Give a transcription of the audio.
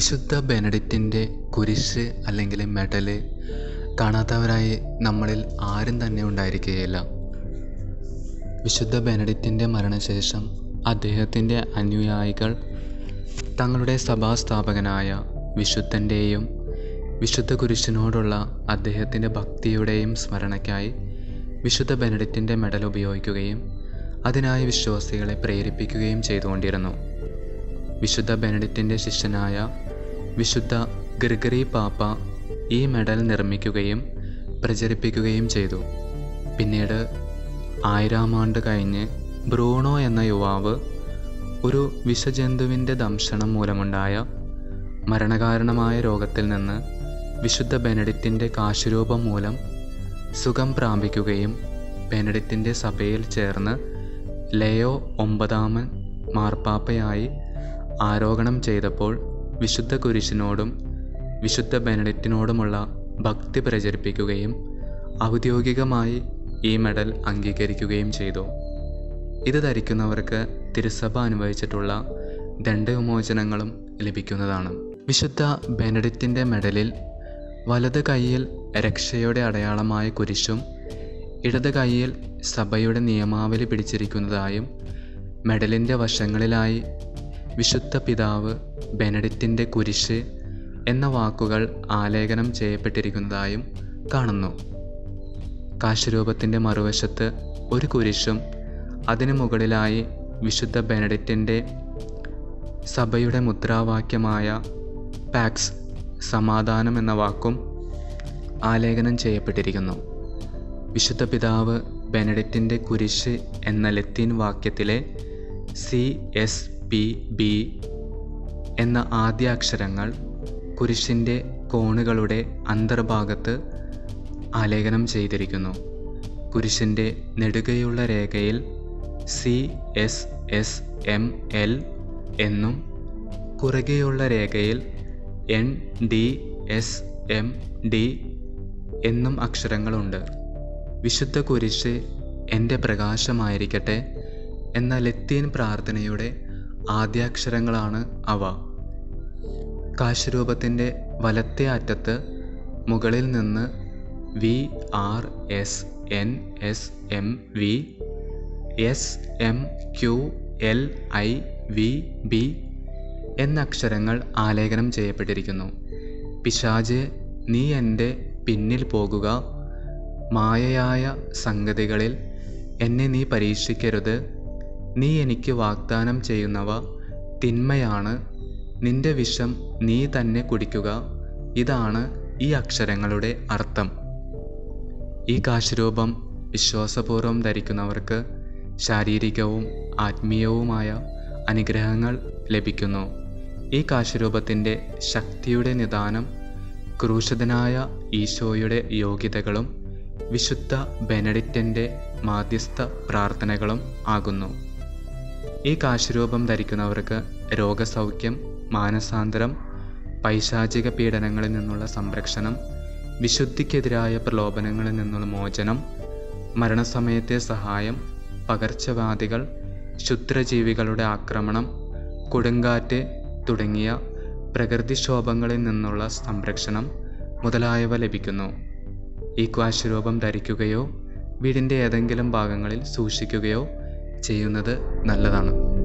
വിശുദ്ധ ബെനഡിക്റ്റിന്റെ കുരിശ് അല്ലെങ്കിൽ മെഡൽ കാണാത്തവരായി നമ്മളിൽ ആരും തന്നെ ഉണ്ടായിരിക്കുകയില്ല. വിശുദ്ധ ബെനഡിക്റ്റിന്റെ മരണശേഷം അദ്ദേഹത്തിന്റെ അനുയായികൾ തങ്ങളുടെ സഭാസ്ഥാപകനായ വിശുദ്ധന്റെയും വിശുദ്ധ കുരിശിനോടുള്ള അദ്ദേഹത്തിന്റെ ഭക്തിയുടെയും സ്മരണയ്ക്കായി വിശുദ്ധ ബെനഡിക്റ്റിന്റെ മെഡൽ ഉപയോഗിക്കുകയും അതിനായി വിശ്വാസികളെ പ്രേരിപ്പിക്കുകയും ചെയ്തുകൊണ്ടിരുന്നു. വിശുദ്ധ ബെനഡിക്റ്റിന്റെ ശിഷ്യനായ വിശുദ്ധ ഗ്രിഗറി പാപ്പ ഈ മെഡൽ നിർമ്മിക്കുകയും പ്രചരിപ്പിക്കുകയും ചെയ്തു. പിന്നീട് ആയിരം ആണ്ട് കഴിഞ്ഞ് ബ്രൂണോ എന്ന യുവാവ് ഒരു വിഷജന്തുവിന്റെ ദംശനം മൂലമുണ്ടായ മരണകാരണമായ രോഗത്തിൽ നിന്ന് വിശുദ്ധ ബെനഡിക്റ്റിന്റെ കാശുരൂപം മൂലം സുഖം പ്രാപിക്കുകയും ബെനഡിക്റ്റിന്റെ സഭയിൽ ചേർന്ന് ലയോ ഒമ്പതാമൻ മാർപ്പാപ്പയായി ആരോഹണം ചെയ്തപ്പോൾ വിശുദ്ധ കുരിശിനോടും വിശുദ്ധ ബെനഡിക്റ്റിനോടുമുള്ള ഭക്തി പ്രചരിപ്പിക്കുകയും ഔദ്യോഗികമായി ഈ മെഡൽ അംഗീകരിക്കുകയും ചെയ്തു. ഇത് ധരിക്കുന്നവർക്ക് തിരുസഭ അനുഭവിച്ചിട്ടുള്ള ദണ്ഡവിമോചനങ്ങളും ലഭിക്കുന്നതാണ്. വിശുദ്ധ ബെനഡിക്റ്റിന്റെ മെഡലിൽ വലത് കൈയിൽ രക്ഷയുടെ അടയാളമായ കുരിശും ഇടത് കൈയിൽ സഭയുടെ നിയമാവലി പിടിച്ചിരിക്കുന്നതായും മെഡലിന്റെ വശങ്ങളിലായി വിശുദ്ധ പിതാവ് ബെനഡിക്റ്റിന്റെ കുരിശ് എന്ന വാക്കുകൾ ആലേഖനം ചെയ്യപ്പെട്ടിരിക്കുന്നതായും കാണുന്നു. കാശുരൂപത്തിന്റെ മറുവശത്ത് ഒരു കുരിശും അതിനു മുകളിലായി വിശുദ്ധ ബെനഡിക്റ്റിന്റെ സഭയുടെ മുദ്രാവാക്യമായ പാക്സ് സമാധാനം എന്ന വാക്കും ആലേഖനം ചെയ്യപ്പെട്ടിരിക്കുന്നു. വിശുദ്ധ പിതാവ് ബെനഡിക്റ്റിന്റെ കുരിശ് എന്ന ലത്തീൻ വാക്യത്തിലെ സി എസ് പി ബി എന്ന ആദ്യാക്ഷരങ്ങൾ കുരിശിന്റെ കോണുകളുടെ അന്തർഭാഗത്ത് ആലേഖനം ചെയ്തിരിക്കുന്നു. കുരിശിന്റെ നെടുകയുള്ള രേഖയിൽ C S S M L എന്നും കുറുകെയുള്ള രേഖയിൽ N D S M D എന്നും അക്ഷരങ്ങളുണ്ട്. വിശുദ്ധ കുരിശ് എന്റെ പ്രകാശമായിരിക്കട്ടെ എന്ന ലത്തീൻ പ്രാർത്ഥനയുടെ ആദ്യാക്ഷരങ്ങളാണ് അവ. കാശുരൂപത്തിന്റെ വലത്തേ അറ്റത്ത് മുകളിൽ നിന്ന് V R S N S M V S M Q L I V B എന്ന അക്ഷരങ്ങൾ ആലേഖനം ചെയ്യപ്പെട്ടിരിക്കുന്നു. പിശാജ് നീ എന്റെ പിന്നിൽ പോകുക. മായയായ സംഗതികളിൽ എന്നെ നീ പരീക്ഷിക്കരുത്. നീ എനിക്ക് വാഗ്ദാനം ചെയ്യുന്നവ തിന്മയാണ്. നിന്റെ വിഷം നീ തന്നെ കുടിക്കുക. ഇതാണ് ഈ അക്ഷരങ്ങളുടെ അർത്ഥം. ഈ കാശുരൂപം വിശ്വാസപൂർവം ധരിക്കുന്നവർക്ക് ശാരീരികവും ആത്മീയവുമായ അനുഗ്രഹങ്ങൾ ലഭിക്കുന്നു. ഈ കാശുരൂപത്തിന്റെ ശക്തിയുടെ നിദാനം ക്രൂശതനായ ഈശോയുടെ യോഗ്യതകളും വിശുദ്ധ ബെനഡിറ്റന്റെ മാധ്യസ്ഥ പ്രാർത്ഥനകളും ആകുന്നു. ഈ കാശുരൂപം ധരിക്കുന്നവർക്ക് രോഗസൗഖ്യം മാനസാന്തരം പൈശാചിക പീഡനങ്ങളിൽ നിന്നുള്ള സംരക്ഷണം വിശുദ്ധിക്കെതിരായ പ്രലോഭനങ്ങളിൽ നിന്നുള്ള മോചനം മരണസമയത്തെ സഹായം പകർച്ചവാദികൾ ക്ഷുദ്രജീവികളുടെ ആക്രമണം കൊടുങ്കാറ്റ് തുടങ്ങിയ പ്രകൃതിക്ഷോഭങ്ങളിൽ നിന്നുള്ള സംരക്ഷണം മുതലായവ ലഭിക്കുന്നു. ഈ ധരിക്കുകയോ വീടിന്റെ ഏതെങ്കിലും ഭാഗങ്ങളിൽ സൂക്ഷിക്കുകയോ ചെയ്യുന്നത് നല്ലതാണ്.